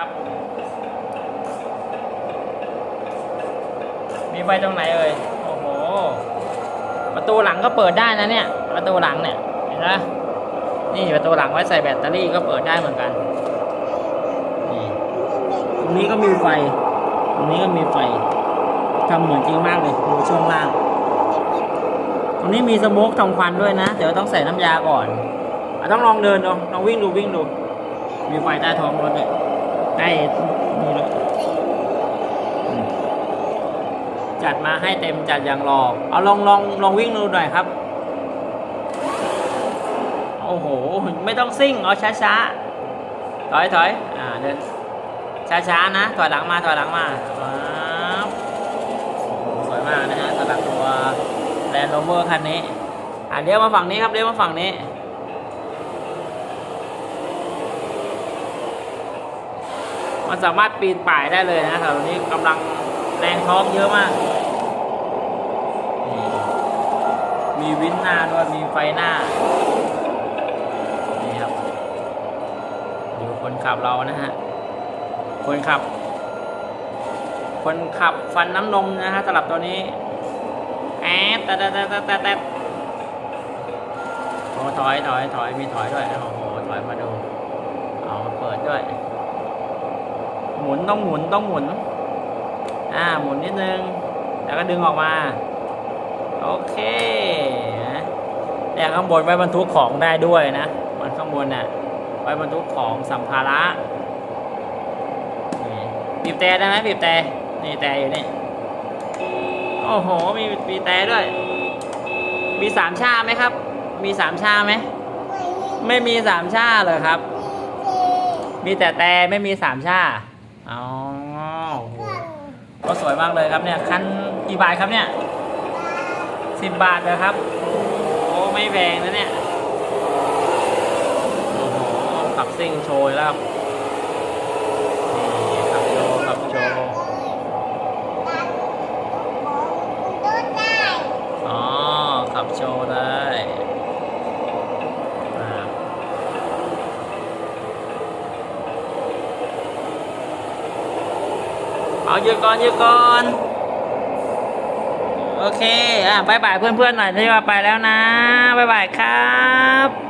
ครับมีไฟตรงไหนเอ่ยโอ้โห ประตูหลังก็เปิดได้นะเนี่ย ประตูหลังเนี่ยเห็นไหมนี่ประตูหลังไว้ใส่แบตเตอรี่ก็เปิดได้เหมือนกันนี่ตรงนี้ก็มีไฟ ตรงนี้ก็มีไฟทำเหมือนจริงมากเลยดูช่วงล่าง ตรงนี้มีสโมกทำควันด้วยนะ เดี๋ยวต้องใส่น้ำยาก่อนอต้องลองเดินดูลองวิ่งดูวิ่งดู มีไฟใต้ท้องรถด้วย นี่ด้วยจัดมาให้เต็มจัดอย่างรอเอาลองลองลองวิ่งดูหน่อยครับ โอ้โห ไม่ต้องซิ่ง เอาช้าๆ ถอยถอยอ่าเดินช้าๆนะ ถอยหลังมา ถอยหลังมาสวยมากนะฮะสำหรับตัวแลนด์โรเวอร์คันนี้ อ่าเลี้ยวมาฝั่งนี้ครับเลี้ยวมาฝั่งนี้ มันสามารถปีนป่ายได้เลยนะแถวนี้กำลังแรงท้องเยอะมาก มีวินหน้าด้วย มีไฟหน้า นี่ครับ ดูคนขับเรานะฮะ คนขับ คนขับฟันน้ำนมนะฮะสำหรับตัวนี้แอดแต่แต่แต่แต่แต่แต่โอ้ถอยถอยถอยมีถอยด้วย โอ้โห ถอยมาดู เอามาเปิดด้วย มุนต้องหมุนต้องหมุน อ่าหมุนนิดนึง แล้วก็ดึงออกมา โอเคนะเนี่ข้างบนไว้บรรทุกของได้ด้วยนะ มันข้างบนน่ะไว้บรรทุกของสัมภาระนี่บีบแต่ได้ไหมบีบแต่นี่แต่อยู่นี่ โอ้โห มีบีแต่ด้วย มีสามชาไหมครับ มีสามชาไหม ไม่มีสามชาเลยครับ มีแต่แต่ไม่มีสามชา อ๋อโอ้โหก็สวยมากเลยครับเนี่ยคันกี่บาทครับเนี่ยสิบบาทเลยครับ โอ้ไม่แพงนะเนี่ย โอ้โหขับซิ่งโชยแล้วครับนี่ขับโชว์ขับโชว์อ๋อขับโชว์ได้อ่า เอาหยุดก่อนหยุดก่อน โอเค อะบายบายเพื่อนๆหน่อยที่ว่าไปแล้วนะบายบายครับ